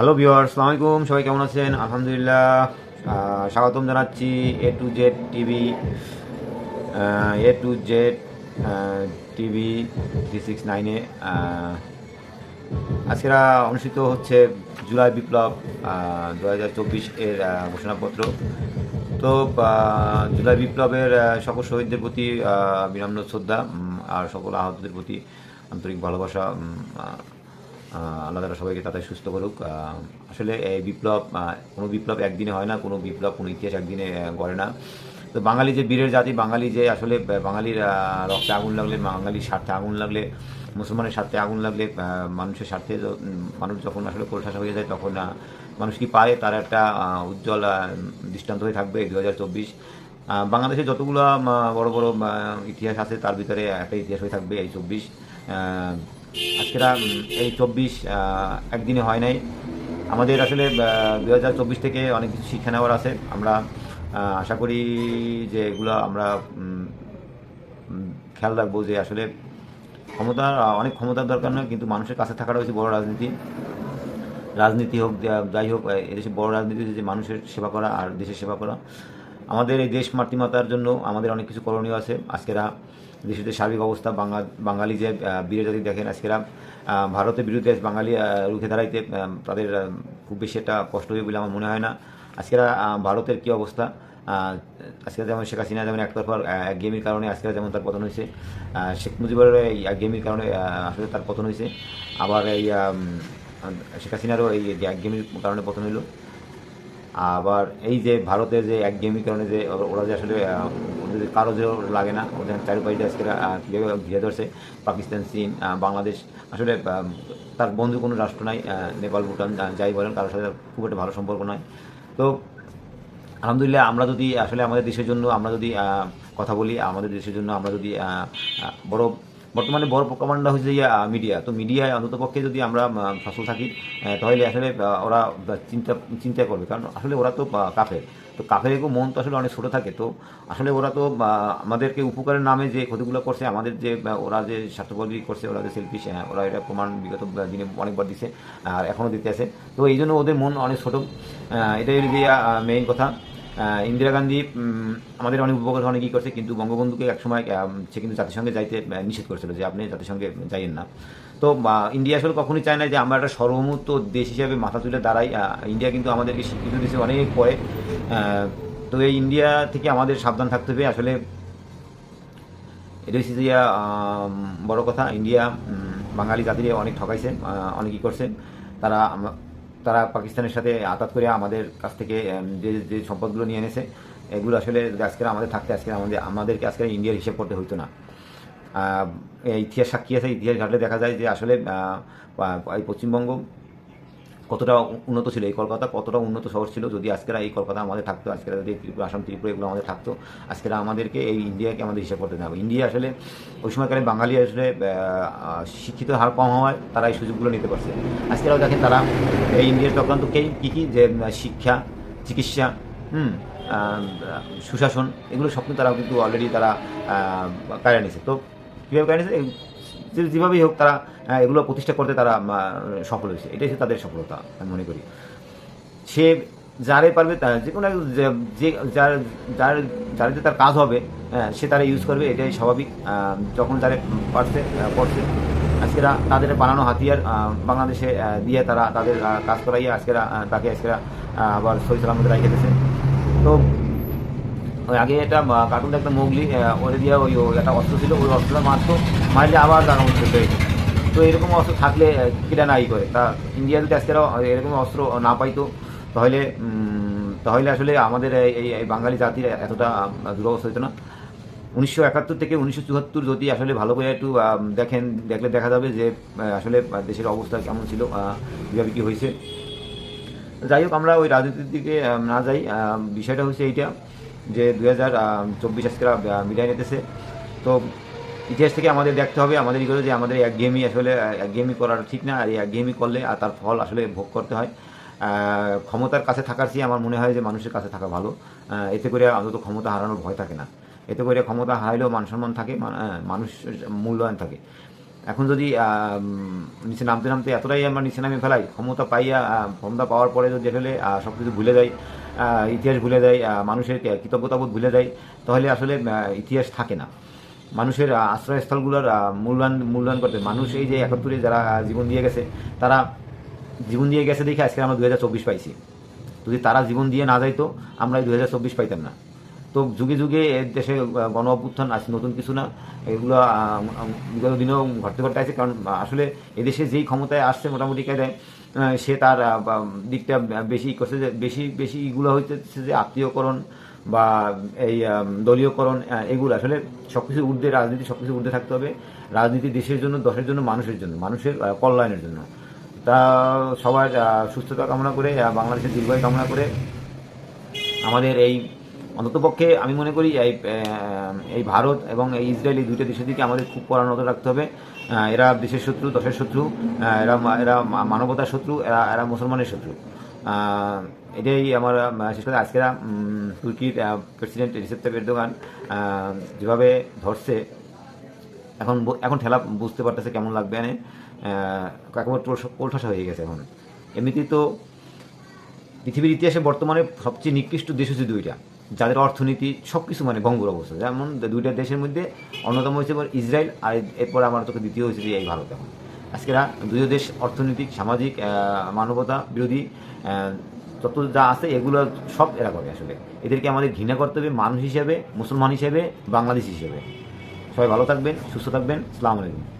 Hello ভিওয়ার সালাম আলাইকুম সবাই কেমন আছেন? আলহামদুলিল্লাহ স্বাগতম জানাচ্ছি A to Z TV A to Z TV three six নাইনে আজকেরা অনুষ্ঠিত হচ্ছে জুলাই বিপ্লব দু হাজার চব্বিশ এর ঘোষণাপত্র। তো জুলাই বিপ্লবের সকল শহীদদের প্রতি বিনম্র শ্রদ্ধা আর সকল আহতদের প্রতি আন্তরিক ভালোবাসা আল্লাহ তালা সবাইকে তাদের সুস্থ করুক। আসলে এই বিপ্লব কোনো বিপ্লব একদিনে হয় না, কোনো বিপ্লব, কোনো ইতিহাস একদিনে গড়ে না। তো বাঙালি যে বীরের জাতি, বাঙালি যে আসলে বাঙালির রক্তে আগুন লাগলে, বাঙালির স্বার্থে আগুন লাগলে, মুসলমানের স্বার্থে আগুন লাগলে মানুষের স্বার্থে মানুষ যখন আসলে কোলঠাসা হয়ে যায়, তখন মানুষ কি পায়? তার একটা উজ্জ্বল দৃষ্টান্ত হয়ে থাকবে দু হাজার চব্বিশ। বাংলাদেশে যতগুলো বড় বড় ইতিহাস আছে, তার ভিতরে একটা ইতিহাস হয়ে থাকবে এই চব্বিশ। আজকেরা এই চব্বিশ একদিনে হয় নাই। আমাদের আসলে দু হাজার চব্বিশ থেকে অনেক কিছু শিক্ষা নেওয়ার আছে। আমরা আশা করি যে এগুলো আমরা খেয়াল রাখব যে আসলে ক্ষমতার অনেক ক্ষমতার দরকার নয়, কিন্তু মানুষের কাছে থাকাটা হচ্ছে বড় রাজনীতি। রাজনীতি হোক যাই হোক এদেশে বড় রাজনীতি যে মানুষের সেবা করা আর দেশের সেবা করা। আমাদের এই দেশ মাতৃমাতার জন্য আমাদের অনেক কিছু করণীয় আছে। আজকেরা দেশের সার্বিক অবস্থা বাঙা বাঙালি যে জাতি দেখেন আজকেরা ভারতের বিরুদ্ধে বাঙালি রুখে দাঁড়াইতে তাদের খুব বেশি একটা কষ্ট হবে বলে আমার মনে হয় না। আজকেরা ভারতের কি অবস্থা? আজকে যেমন শেখ হাসিনা যেমন একতরফা এক গেমের কারণে আজকে যেমন তার পতন হয়েছে শেখ মুজিবের এই এক গেমের কারণে আসলে তার পতন হয়েছে। আবার এই শেখ হাসিনারও এই এক গেমের কারণে পতন হইল। আবার এই যে ভারতের যে এক গেমের কারণে যে, ওরা- যে আসলে কারও যে লাগে না, ওদের চারিপাশে আজকে ঘিরে ধরছে, পাকিস্তান, চীন বাংলাদেশ। আসলে তার বন্ধু কোনো রাষ্ট্র নাই নেপাল, ভুটান যাই বলেন, কারোর সাথে খুব একটা ভালো সম্পর্ক নয় তো, আলহামদুলিল্লাহ, আমরা যদি, আসলে আমাদের দেশের জন্য আমরা যদি কথা বলি, আমাদের দেশের জন্য আমরা যদি বড় বর্তমানে বড় প্রকামান্ডা হচ্ছে যে মিডিয়া। তো মিডিয়ায় অন্তত পক্ষে যদি আমরা সফল থাকি তাহলে আসলে ওরা চিন্তা চিন্তা করবে। কারণ আসলে ওরা তো কাফের। তো কাফের মন তো আসলে অনেক ছোটো থাকে। তো আসলে ওরা তো আমাদেরকে উপকারের নামে যে ক্ষতিগুলো করছে, আমাদের যে ওরা যে স্বার্থপরগিরি করছে, ওরা যে সেলফিশ ওরা এটা প্রমাণ বিগত দিনে অনেকবার দিছে, আর এখনও দিতে আছে। তো এই জন্য ওদের মন অনেক ছোটো। এটাই যে মেইন কথা। ইন্দিরা গান্ধী আমাদের অনেক উপকার অনেকই করছে কিন্তু বঙ্গবন্ধুকে একসময় আহ, সে কিন্তু জাতিসংঘে যাইতে নিষেধ করেছিল যে আপনি জাতিসংঘে যাইয়েন না। তো ইন্ডিয়া আসলে কখনোই চায় না যে আমরা একটা সর্বমুক্ত দেশ হিসেবে মাথা তুলে দাঁড়াই ইন্ডিয়া কিন্তু আমাদেরকে স্বীকৃতি দিয়েছে অনেক পরে। তো এই ইন্ডিয়া থেকে আমাদের সাবধান থাকতে হবে। আসলে এটা হচ্ছে বড় কথা ইন্ডিয়া বাঙালি জাতিরে অনেক ঠকাইছে অনেকই করছে। তারা তারা পাকিস্তানের সাথে আতাত করে আমাদের কাছ থেকে যে যে সম্পদগুলো নিয়ে এনেছে, এগুলো আসলে আজকে আমাদের থাকতে আজকে আমাদের, আমাদেরকে আজকে ইন্ডিয়ার হিসেব করতে হইতো না। ইতিহাস সাক্ষী আছে, ইতিহাস ঘাটলে দেখা যায় যে আসলে এই পশ্চিমবঙ্গ কতটা উন্নত ছিল এই কলকাতা, কতটা উন্নত শহর ছিল, যদি আজকেরা এই কলকাতা আমাদের থাকতো, আজকেরা যদি ত্রিপুরা, আসাম, ত্রিপুরা এগুলো আমাদের থাকতো, আজকেরা আমাদেরকে এই ইন্ডিয়াকে আমাদের হিসাব করতে হবে। ইন্ডিয়া আসলে ওই সময়কালে বাঙালি আসলে শিক্ষিত হার কম হওয়ায় তারা এই সুযোগগুলো নিতে পারছে। আজকেরাও দেখেন তারা এই ইন্ডিয়ার চক্রান্ত কে, কী কী, যে শিক্ষা, চিকিৎসা, হুম সুশাসন, এগুলো স্বপ্ন তারা কিন্তু অলরেডি তারা কায়রা নিয়েছে। তো কীভাবে এই- যে যেভাবেই হোক তারা এগুলো প্রতিষ্ঠা করতে তারা সফল হয়েছে। এটাই হচ্ছে তাদের সফলতা আমি মনে করি। সে যারে পারবে তা যে কোনো যে যার যার যার তার কাজ হবে হ্যাঁ, সে তারা ইউজ করবে এটাই স্বাভাবিক। যখন যারে পারছে করছে আজকেরা তাদের বানানো হাতিয়ার বাংলাদেশে দিয়ে তারা তাদের কাজ করাইয়ে আজকেরা তাকে আজকেরা আবার সহি সালামত রেখে দিয়েছে। তো আগে একটা কার্টুন একটা মোগলি ওরে দিয়ে ওই একটা অস্ত্র ছিল ওই অস্ত্রটা মারতো। মারলে আবার তার যেত। তো এরকম অস্ত্র থাকলে কিটা নাই করে। তা ইন্ডিয়া যদি আজকেরা এরকম অস্ত্র না পাইতো। তাহলে তাহলে আসলে আমাদের এই- বাঙালি জাতির এতটা দুরবস্থা হতো না। উনিশশো একাত্তর থেকে উনিশশো চুয়াত্তর যদি আসলে ভালো করে একটু দেখেন, দেখলে দেখা যাবে যে আসলে দেশের অবস্থা কেমন ছিল কীভাবে কী হয়েছে। যাই হোক, আমরা ওই রাজনীতির দিকে না যাই বিষয়টা হচ্ছে এইটা যে দু হাজার চব্বিশ আজকে মিলাই নিতেছে। তো ইতিহাস থেকে আমাদের দেখতে হবে আমাদের এগুলো যে আমাদের এক গেমই আসলে, এক গেমই করাটা ঠিক না, আর এই এক গেমই করলে আর তার ফল আসলে ভোগ করতে হয়। ক্ষমতার কাছে থাকার চেয়ে আমার মনে হয় যে মানুষের কাছে থাকা ভালো। এতে করে অন্তত ক্ষমতা হারানোর ভয় থাকে না। এতে করে ক্ষমতা হারাইলেও মান সম্মান থাকে মানুষ মূল্যায়ন থাকে। এখন যদি নিচে নামতে নামতে এতটাই আমরা নিচে নামে ফেলাই, ক্ষমতা পাইয়া ক্ষমতা পাওয়ার পরে যদি আসলে সব কিছু ভুলে যায় ইতিহাস ভুলে যায় মানুষের কৃতজ্ঞতাবোধ ভুলে যায় তাহলে আসলে ইতিহাস থাকে না। মানুষের আশ্রয়স্থলগুলোর মূল্যায়ন মূল্যায়ন করতে। মানুষ এই যে একাত্তরে যারা জীবন দিয়ে গেছে তারা জীবন দিয়ে গেছে দেখে আজকে আমরা দু হাজার চব্বিশ পাইছি। যদি তারা জীবন দিয়ে না যাইতো আমরা এই দু হাজার চব্বিশ পাইতাম না। তো যুগে যুগে দেশে গণ অভ্যুত্থান আছে নতুন কিছু না। এগুলো বিগত দিনেও ঘটতে ঘটতে আছে। কারণ আসলে এদেশে যেই ক্ষমতায় আসছে মোটামুটি আহ, সে তার দিকটা বেশি করছে যে বেশি বেশি এগুলো হইতেছে যে আত্মীয়করণ বা এই দলীয়করণ এগুলো আসলে সবকিছু ঊর্ধ্বে রাজনীতি, সবকিছু ঊর্ধ্বে থাকতে হবে। রাজনীতি দেশের জন্য, দশের জন্য, মানুষের জন্য, মানুষের কল্যাণের জন্য। তা সবার সুস্থতা কামনা করে বাংলাদেশের দীর্ঘায়ু কামনা করে আমাদের এই অন্ততপক্ষে আমি মনে করি এই এই ভারত এবং এই ইসরায়েল এই দুইটা দেশের দিকে আমাদের খুব নজর রাখতে হবে। এরা দেশের শত্রু, দশের শত্রু। এরা এরা মানবতার শত্রু, এরা এরা মুসলমানের শত্রু। এটাই আমার শেষ কথা। আজকে উম, তুর্কির প্রেসিডেন্ট রিসেপ এরদোগান যেভাবে ধরছে এখন এখন ঠেলা বুঝতে পারতেছে কেমন লাগবে এনে। একেবারে পোলঠাসা হয়ে গেছে এখন। এমনিতেই তো পৃথিবীর ইতিহাসে বর্তমানে সবচেয়ে নিকৃষ্ট দেশ হচ্ছে দুইটা। যাদের অর্থনীতি সব কিছু মানে ভঙ্গুর অবস্থা। যেমন দুইটা দেশের মধ্যে অন্যতম হচ্ছে ইসরায়েল আর এরপর আমার তোকে দ্বিতীয় হচ্ছে যে এই ভারত এখন। আজকেরা দুই দেশ অর্থনৈতিক সামাজিক মানবতা বিরোধী যত যা আছে, এগুলো সব এরা করে আসলে। এদেরকে আমাদের ঘৃণা করতে হবে মানুষ হিসেবে, মুসলমান হিসেবে, বাংলাদেশ হিসেবে। সবাই ভালো থাকবেন, সুস্থ থাকবেন, সালাম আলাইকুম।